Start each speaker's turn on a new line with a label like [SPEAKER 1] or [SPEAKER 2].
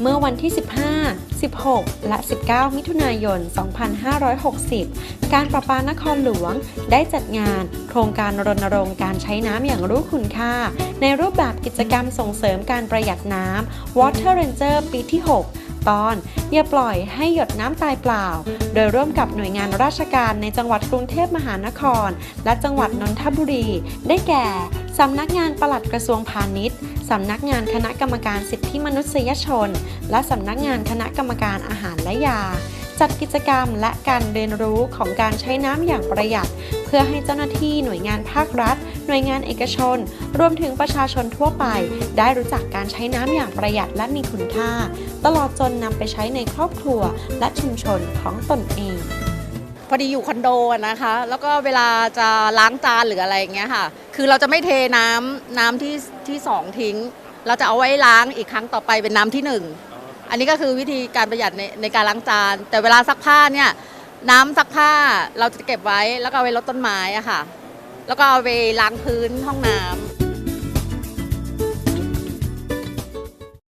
[SPEAKER 1] เมื่อวันที่ 15 16 และ 19 มิถุนายน 2560 การประปานครหลวงได้จัดงาน โครงการรณรงค์การใช้น้ำอย่างรู้คุณค่า ในรูปแบบกิจกรรมส่งเสริมการประหยัดน้ำ Water Ranger ปีที่ 6ตอนอย่าปล่อยให้หยดน้ำตายเปล่า โดยร่วมกับหน่วยงานราชการในจังหวัดกรุงเทพมหานคร และจังหวัดนนทบุรี ได้แก่ สำนักงานปลัดกระทรวงพาณิชย์สำนักงานคณะกรรมการสิทธิมนุษยชน และสำนักงานคณะกรรมการอาหารและยา จัดกิจกรรมและการเรียนรู้ของการใช้น้ำอย่างประหยัด เพื่อให้เจ้าหน้าที่หน่วยงานภาครัฐ หน่วยงานเอกชน รวมถึงประชาชนทั่วไป ได้รู้จักการใช้น้ำอย่างประหยัดและมีคุณค่า ตลอดจนนำไปใช้ในครอบครัวและชุมชนของตนเอง
[SPEAKER 2] พอดีอยู่คอนโดนะคะ แล้วก็เวลาจะล้างจานหรืออะไรอย่างเงี้ยค่ะ คือเราจะไม่เทน้ำน้ำที่ที่สองทิ้ง เราจะเอาไว้ล้างอีกครั้งต่อไปเป็นน้ำที่หนึ่งอันนี้ก็คือวิธีการประหยัดในในการล้างจาน แต่เวลาซักผ้าเนี่ยน้ำซักผ้าเราจะเก็บไว้แล้วก็เอาไว้ลดต้นไม้อะค่ะ แล้วก็เอาไปล้างพื้นห้องน้ำ